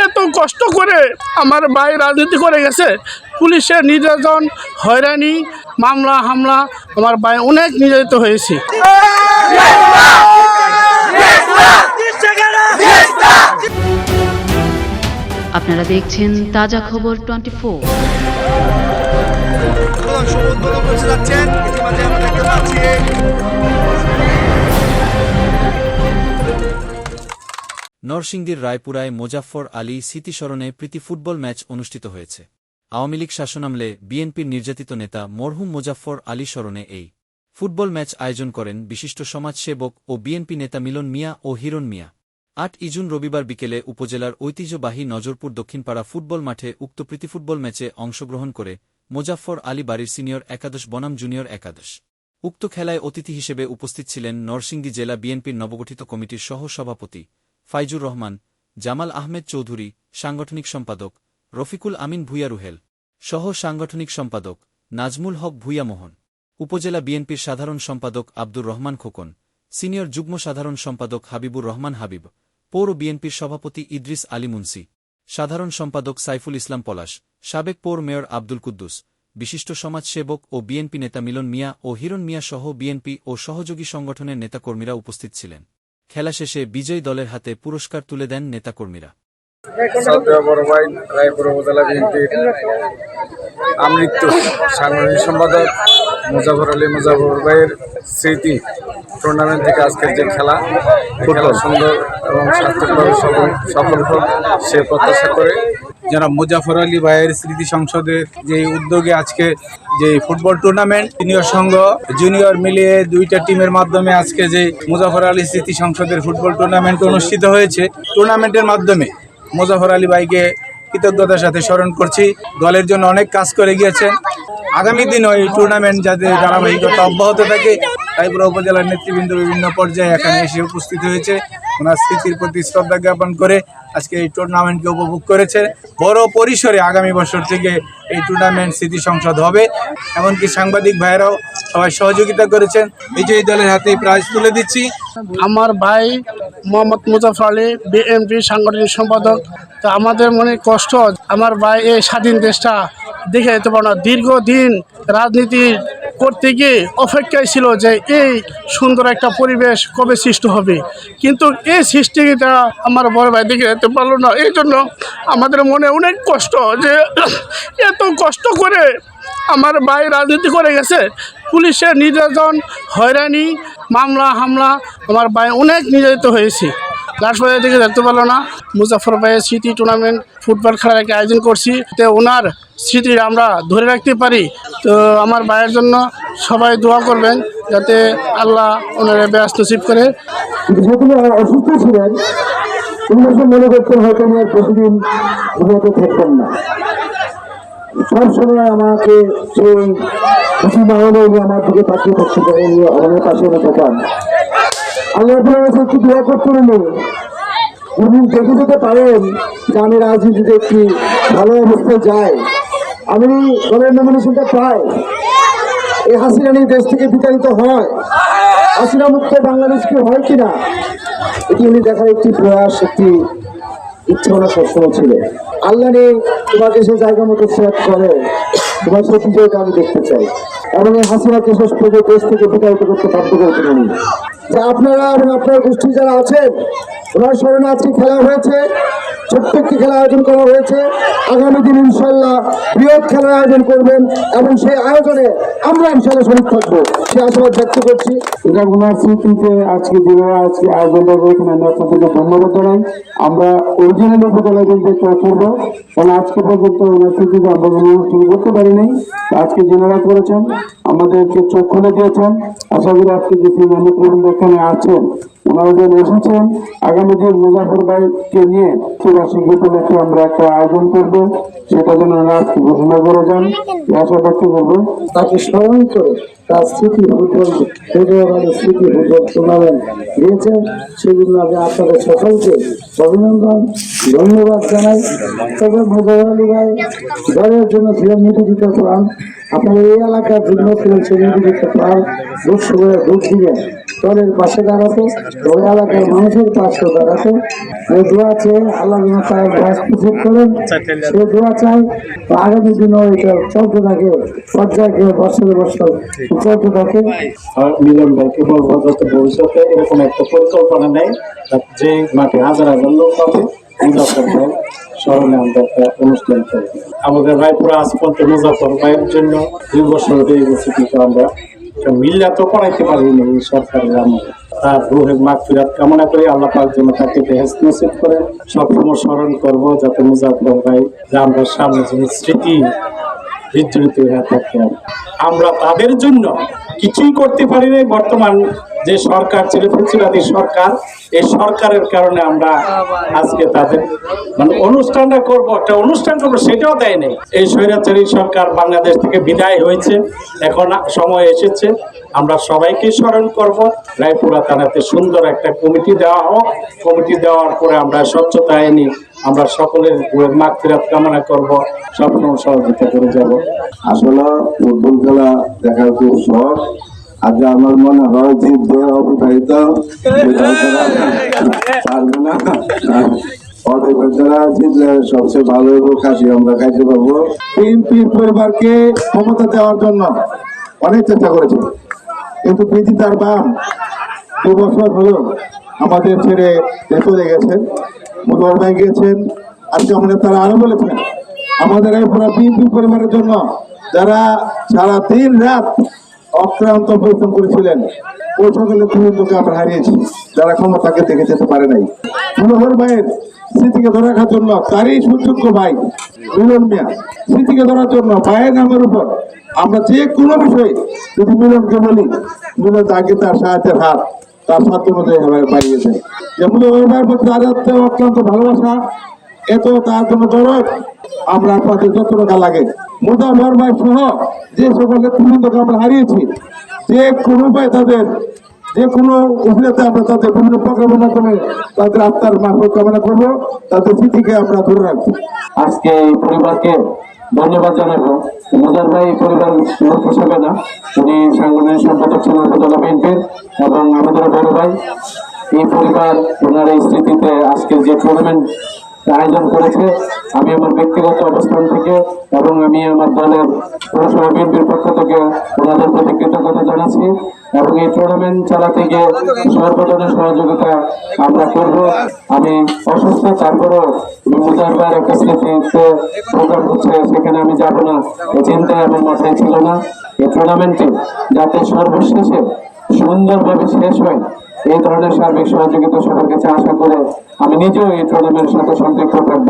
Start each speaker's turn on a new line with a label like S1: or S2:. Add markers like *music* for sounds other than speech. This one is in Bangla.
S1: এত কষ্ট করে আমার ভাই রাজনীতি করে গেছে পুলিশের নির্যাতন হয়রানি মামলা হামলা আমার ভাই অনেক নির্যাতিত হয়েছে
S2: আপনারা দেখছেন তাজা খবর টোয়েন্টি ফোর
S3: উদ্বোধন শুভ উদ্বোধন করতে যাচ্ছেন ইতিমধ্যে আমরা দেখতে পাচ্ছি
S4: নরসিংদীর রায়পুরায় মোজাফফর আলী স্মৃতিস্মরণে প্রীতি ফুটবল ম্যাচ অনুষ্ঠিত হয়েছে। আওয়ামী লীগ শাসনামলে বিএনপির নির্যাতিত নেতা মরহুম মোজাফফর আলী স্মরণে এই ফুটবল ম্যাচ আয়োজন করেন বিশিষ্ট সমাজসেবক ও বিএনপি নেতা মিলন মিয়া ও হিরণ মিয়া। আট ইজুন রবিবার বিকেলে উপজেলার ঐতিহ্যবাহী নজরপুর দক্ষিণপাড়া ফুটবল মাঠে উক্ত প্রীতি ফুটবল ম্যাচে অংশগ্রহণ করে মোজাফফর আলী বাড়ির সিনিয়র একাদশ বনাম জুনিয়র একাদশ। উক্ত খেলায় অতিথি হিসেবে উপস্থিত ছিলেন নরসিংদী জেলা বিএনপির নবগঠিত কমিটির সহ সভাপতি ফাইজুর রহমান, জামাল আহমেদ চৌধুরী, সাংগঠনিক সম্পাদক, রফিকুল আমিন ভুইয়া রুহেল, সহ সাংগঠনিক সম্পাদক, নাজমুল হক ভুইয়া মোহন, উপজেলা বিএনপির সাধারণ সম্পাদক আব্দুর রহমান খোকন, সিনিয়র যুগ্ম সাধারণ সম্পাদক হাবিবুর রহমান হাবিব, পৌর বিএনপির সভাপতি ইদ্রিস আলী মুন্সি, সাধারণ সম্পাদক সাইফুল ইসলাম পলাশ, সাবেক পৌর মেয়র আব্দুল কুদ্দুস, বিশিষ্ট সমাজসেবক ও বিএনপি নেতা মিলন মিয়া ও হিরণ মিয়া সহ বিএনপি ও সহযোগী সংগঠনের নেতাকর্মীরা উপস্থিত ছিলেন। খেলা শেষে বিজয়ী দলের হাতে পুরস্কার তুলে দেন নেতাকর্মীরা।
S5: শ্রদ্ধেয় বড় ভাই রায়পুর উপজেলা আমৃত্যু সাংগঠনিক সম্পাদক মুজাফর আলী মুজাফর ভাইয়ের স্মৃতি টুর্নামেন্ট থেকে আজকের যে খেলা খেলা সুন্দর এবং সার্থকভাবে সফল সফল হোক সে প্রত্যাশা করে
S6: যারা মুজাফর আলী ভাইয়ের স্মৃতি সংসদের যে উদ্যোগে আজকে যে ফুটবল টুর্নামেন্ট সিনিয়র সংঘ জুনিয়র মিলিয়ে দুইটা টিমের মাধ্যমে আজকে যে মুজাফর আলী স্মৃতি সংসদের ফুটবল টুর্নামেন্ট অনুষ্ঠিত হয়েছে। টুর্নামেন্টের মাধ্যমে মুজাফর আলী ভাইকে কৃতজ্ঞতার সাথে স্মরণ করছি। দলের জন্য অনেক কাজ করে গিয়েছেন। আগামী দিনও এই টুর্নামেন্ট যাতে ধারাবাহিকতা অব্যাহত থাকে রায়পুরা উপজেলার নেতৃবৃন্দ বিভিন্ন পর্যায়ে এখানে এসে উপস্থিত হয়েছে। ওনার স্মৃতির প্রতি শ্রদ্ধা জ্ঞাপন করে আজকে এই টুর্নামেন্টকে উপভোগ করেছে বড় পরিসরে আগামী বছর থেকে এই টুর্নামেন্ট স্মৃতি সংসদ হবে। এমনকি সাংবাদিক ভাইয়েরাও সবাই সহযোগিতা করেছেন। বিজয়ী দলের হাতে প্রাইজ তুলে দিচ্ছি।
S1: আমার ভাই মোহাম্মদ মুজাফর আলী বিএনপি সাংগঠনিক সম্পাদক। তো আমাদের মনে কষ্ট। আমার ভাই এই স্বাধীন দেশটা দেখে যেতে পারো না। দীর্ঘদিন রাজনীতি করতে গিয়ে অপেক্ষায় ছিল যে এই সুন্দর একটা পরিবেশ কবে সৃষ্টি হবে। কিন্তু এই সৃষ্টিটা আমার বড় ভাই দেখে যেতে পারল না। এই জন্য আমাদের মনে অনেক কষ্ট যে *clears throat* এত কষ্ট করে আমার ভাই রাজনীতি করে গেছে। পুলিশের নির্যাতন, হয়রানি, মামলা, হামলা, আমার ভাই অনেক নির্যাতিত হয়েছে। লাস্ট দিকে দেখতে পারল না। মুজাফর ভাইয়ের স্মৃতি টুর্নামেন্ট ফুটবল খেলার একটা আয়োজন করছি। তো ওনার স্মৃতি আমরা ধরে রাখতে পারি। তো আমার ভাইয়ের জন্য সবাই দোয়া করবেন যাতে আল্লাহ ওনার ব্যস্ত নসিব করে।
S7: যেগুলো অসুস্থ ছিলেন, উনি মনে করতেন হয়তো আমি প্রতিদিন ঘুমাতে থাকতাম না। সবসময় আমাকে সেই খুশি না আমার দিকে তাকিয়ে থাকতে পারেন, উনি আমাদের পাশে এনে থাকান। কাছে একটু দোয়া করতে নেই উনি দেখে যেতে পারেন, যে আমি রাজনীতিতে একটি ভালো অবস্থায় যাই আমি দলের নমিনেশনটা পাই। এই হাসিনা নিয়ে দেশ থেকে বিতাড়িত হয়। হাসিনা মুক্ত বাংলাদেশ কি হয় কিনা, এটি উনি দেখার একটি প্রয়াস, একটি ইচ্ছা ওনার সবসময় ছিল। আল্লাহ নেই তোমাকে সে জায়গা মতো সেট করে, তোমার বিজয়টা আমি দেখতে চাই। এবং এই হাসিনাকে শেষ পর্যন্ত দেশ থেকে বিতাড়িত করতে বাধ্য করেছেন উনি যা আপনারা এবং আপনার গোষ্ঠী যারা আছেন, ওনার স্মরণে আজকে খেলা হয়েছে। ছোট্ট একটি খেলা আয়োজন করা হয়েছে। আগামী দিন ইনশাল্লাহ বৃহৎ খেলার আয়োজন করবেন এবং সেই আয়োজনে আমরা ইনশাল্লাহ শরীর থাকব। সে আশাবাদ ব্যক্ত করছি। এটা ওনার স্মৃতিতে আজকে যেভাবে আজকে আয়োজনটা করেছেন আমি আপনাদেরকে ধন্যবাদ জানাই। আমরা অরিজিনাল উপজেলা কিন্তু করব কারণ আজকে পর্যন্ত ওনার স্মৃতিতে আমরা কোনো অনুষ্ঠান করতে পারি নাই তো আজকে জেনারা করেছেন, আমাদেরকে খুলে দিয়েছেন আশা করি আজকে যে সিনেমা প্রবীণ এখানে আছেন যেন এসেছেন, আগামী দিন মুজাফর ভাইকে নিয়ে বার্ষিক উপলক্ষে আমরা একটা আয়োজন করব, সেটা যেন ওনারা ঘোষণা করে যান। আশা ব্যক্ত করব। তাকে স্মরণ করে তার স্মৃতি ফুটবল হৃদয়বাদের স্মৃতি ফুটবল টুর্নামেন্ট দিয়েছেন। সেজন্য আমি আপনাদের সকলকে অভিনন্দন, ধন্যবাদ জানাই। তবে মুজাফর আলী ভাই, দলের জন্য ছিলেন নিবেদিত প্রাণ। আপনারা এই এলাকার জন্য ছিলেন নিবেদিত প্রাণ দুঃখ করে দুঃখ দিবেন
S8: দলের পাশে দাঁড়াতে ওই এলাকার মানুষের পাশে দাঁড়াতে এই দোয়া চেয়ে আল্লাহ ঘাস প্রস্তুত করেন। সে দোয়া চাই আগামী দিনও এটা চলতে থাকে পর্যায়ে বছরে বছর চলতে থাকে।
S9: মিলন ভাইকে বলব, যাতে ভবিষ্যতে এরকম একটা পরিকল্পনা নেয় যে মাঠে হাজার হাজার লোক ভাই স্মরণে আমরা একটা অনুষ্ঠান করব আমাদের রায়পুরা মুজাফর ভাইয়ের জন্য দুই বছর হয়ে গেছে কিন্তু আমরা মিল্লা তো করাইতে পারিনি সরকারের আমলে। তার রুহের মাগ ফিরাত কামনা করি, আল্লাহ পাক যেন তাকে বেহেস নসিব সবসময় স্মরণ করব, যাতে মুজাফর ভাই আমরা সামনে স্মৃতি বিচলিত হয়ে আমরা তাদের জন্য কিছুই করতে পারি নাই। বর্তমান যে সরকার ছিল ফুচিরাদি সরকার, এই সরকারের কারণে আমরা আজকে তাদের মানে অনুষ্ঠানটা করব, একটা অনুষ্ঠান করব, সেটাও দেয় নাই। এই স্বৈরাচারী সরকার বাংলাদেশ থেকে বিদায় হয়েছে। এখন সময় এসেছে। আমরা সবাইকে স্মরণ করব। রায়পুরা থানাতে সুন্দর একটা কমিটি দেওয়া হোক। কমিটি দেওয়ার পরে আমরা স্বচ্ছতা আইনি আমরা সকলের মাগ ফেরাত কামনা করব। সবসময় সহযোগিতা করে যাব।
S8: আসলে ফুটবল খেলা দেখার খুব শখ আমার মনে হয় অবিবাহিত পারবে না। অবিবাহিতরা সবচেয়ে ভালো খাসি আমরা খাইতে পারব। পরিবারকে ক্ষমতা দেওয়ার জন্য অনেক চেষ্টা করেছে। কিন্তু তার বাম দু বছর হলো আমাদের ছেড়ে চলে গেছেন মুদর ভাই আজকে আমাদের তারা আরও বলেছেন, আমাদের এই পুরো বিএনপি পরিবারের জন্য যারা সারা দিন রাত অক্লান্ত পরিশ্রম করেছিলেন। সকলের তরুণকে আমরা হারিয়েছি। যারা ক্ষমতাকে দেখে যেতে পারে নাই। মনোহর ভাইয়ের স্মৃতিকে ধরে রাখার জন্য তারই সুযোগ্য ভাই মিলন মিয়া। স্মৃতিকে ধরার জন্য ভাইয়ের নামের উপর আমরা যে কোনো বিষয়ে যদি মিলনকে বলি, মিলন তাকে তার সাহায্যের হাত, তার সাধ্য মধ্যে বাড়িয়েছে যেমন ওই ভাইয়ের প্রতি তাদের তো অত্যন্ত ভালোবাসা এত তার জন্য দরদ? আমরা আপনাদের যত টাকা লাগে মুদাফর ভাই সহ যে সকলের তরুণকে আমরা হারিয়েছি, যে কোনো উপায় তাদের, যে কোনো উপায়তে আমরা তাদের বিভিন্ন প্রোগ্রামের মাধ্যমে তাদের আত্মার মাফক কামনা করব, তাদের স্মৃতিকে আমরা ধরে রাখব
S9: আজকে এই পরিবারকে ধন্যবাদ জানাব। মুজার ভাই পরিবার লোক হিসেবে না উনি সাংগঠনিক সম্পাদক ছিলেন উপজেলা বিএনপির এবং আমাদের বড় ভাই। এই পরিবার, ওনার এই স্মৃতিতে আজকে যে টুর্নামেন্ট আয়োজন করেছে। আমি আমার ব্যক্তিগত অবস্থান থেকে এবং আমি আমার দলের পৌরসভা বিএনপির পক্ষ থেকে ওনাদের প্রতি কৃতজ্ঞতা জানাচ্ছি এবং এই টুর্নামেন্ট চালাতে গিয়ে সর্বজনের সহযোগিতা আমরা করব। আমি অসুস্থ, তারপরেও মুজারবার একটা স্মৃতিতে প্রোগ্রাম হচ্ছে, সেখানে আমি যাব না। এই চিন্তায় আমার মাথায় ছিল না। এই টুর্নামেন্টে যাতে সর্বশেষে সুন্দরভাবে শেষ হয় এই ধরনের সার্বিক সহযোগিতা সবার কাছে আশা করে আমি নিজেও এই ধরনের সাথে সম্পৃক্ত থাকব।